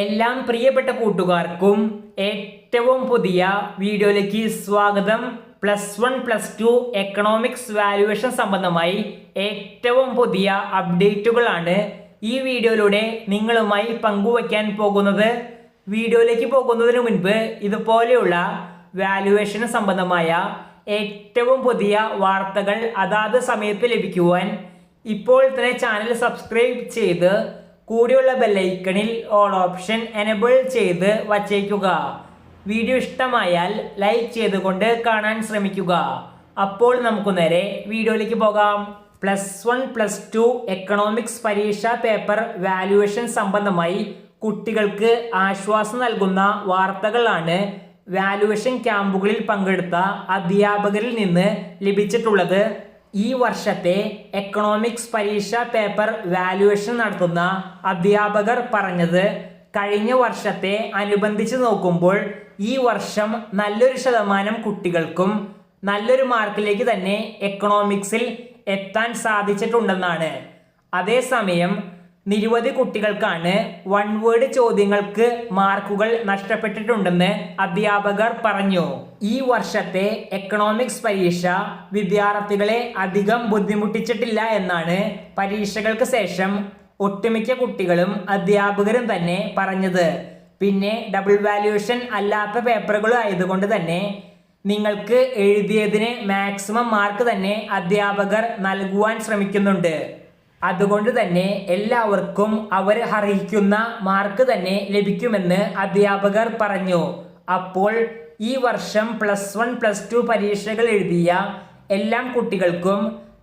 എല്ലാം പ്രിയപ്പെട്ട കൂട്ടുകാർക്കും ഏറ്റവും പുതിയ വീഡിയോയിലേക്ക് സ്വാഗതം. Plus one plus two economics valuation സംബന്ധമായി ഏറ്റവും പുതിയ അപ്ഡേറ്റുകളാണ് ഈ വീഡിയോയിലൂടെ നിങ്ങളുമായി പങ്കുവയ്ക്കാൻ പോകുന്നത്. വീഡിയോയിലേക്ക് പോകുന്നതിന് മുൻപ് ഇതുപോലെയുള്ള വാല്യുവേഷന് സംബന്ധമായ ഏറ്റവും പുതിയ വാർത്തകൾ അതാത് സമയത്ത് ലഭിക്കുവാൻ ഇപ്പോൾ തന്നെ ചാനൽ സബ്സ്ക്രൈബ് ചെയ്ത് കൂടിയുള്ള ബെല്ലൈക്കണിൽ ഓൾ ഓപ്ഷൻ എനബിൾ ചെയ്ത് വച്ചേക്കുക. വീഡിയോ ഇഷ്ടമായാൽ ലൈക്ക് ചെയ്തുകൊണ്ട് കാണാൻ ശ്രമിക്കുക. അപ്പോൾ നമുക്ക് നേരെ വീഡിയോയിലേക്ക് പോകാം. Plus one plus two economics പരീക്ഷാ പേപ്പർ വാല്യുവേഷൻ സംബന്ധമായി കുട്ടികൾക്ക് ആശ്വാസം നൽകുന്ന വാർത്തകളാണ് വാല്യുവേഷൻ ക്യാമ്പുകളിൽ പങ്കെടുത്ത അധ്യാപകരിൽ നിന്ന് ലഭിച്ചിട്ടുള്ളത്. ഈ വർഷത്തെ എക്കണോമിക്സ് പരീക്ഷ പേപ്പർ വാല്യുവേഷൻ നടത്തുന്ന അധ്യാപകർ പറഞ്ഞത് കഴിഞ്ഞ വർഷത്തെ അനുബന്ധിച്ച് നോക്കുമ്പോൾ ഈ വർഷം നല്ലൊരു ശതമാനം കുട്ടികൾക്കും നല്ലൊരു മാർക്കിലേക്ക് തന്നെ എക്കണോമിക്സിൽ എത്താൻ സാധിച്ചിട്ടുണ്ടെന്നാണ്. അതേസമയം നിരവധി കുട്ടികൾക്കാണ് വൺ വേർഡ് ചോദ്യങ്ങൾക്ക് മാർക്കുകൾ നഷ്ടപ്പെട്ടിട്ടുണ്ടെന്ന് അധ്യാപകർ പറഞ്ഞു. ഈ വർഷത്തെ എക്കണോമിക്സ് പരീക്ഷ വിദ്യാർത്ഥികളെ അധികം ബുദ്ധിമുട്ടിച്ചിട്ടില്ല എന്നാണ് പരീക്ഷകൾക്ക് ശേഷം ഒട്ടുമിക്ക കുട്ടികളും അധ്യാപകരും തന്നെ പറഞ്ഞത്. പിന്നെ ഡബിൾ വാല്യൂഷൻ അല്ലാത്ത പേപ്പറുകളും ആയതുകൊണ്ട് തന്നെ നിങ്ങൾക്ക് എഴുതിയതിന് മാക്സിമം മാർക്ക് തന്നെ അധ്യാപകർ നൽകുവാൻ ശ്രമിക്കുന്നുണ്ട്. അതുകൊണ്ട് തന്നെ എല്ലാവർക്കും അവർ അർഹിക്കുന്ന മാർക്ക് തന്നെ ലഭിക്കുമെന്ന് അധ്യാപകർ പറഞ്ഞു. അപ്പോൾ ഈ വർഷം പ്ലസ് വൺ പ്ലസ് ടു പരീക്ഷകൾ എഴുതിയ എല്ലാ കുട്ടികൾക്കും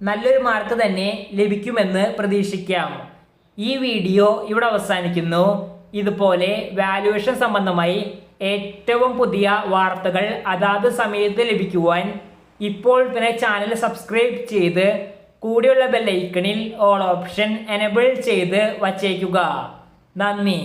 നല്ലൊരു മാർക്ക് തന്നെ ലഭിക്കുമെന്ന് പ്രതീക്ഷിക്കാം. ഈ വീഡിയോ ഇവിടെ അവസാനിക്കുന്നു. ഇതുപോലെ വാല്യുവേഷൻ സംബന്ധമായി ഏറ്റവും പുതിയ വാർത്തകൾ അതാത് സമയത്ത് ലഭിക്കുവാൻ ഇപ്പോൾ തന്നെ ചാനൽ സബ്സ്ക്രൈബ് ചെയ്ത് കൂടെയുള്ള ബെല്ലൈക്കണിൽ ഓൾ ഓപ്ഷൻ എനബിൾ ചെയ്ത് വച്ചേക്കുക. നന്ദി.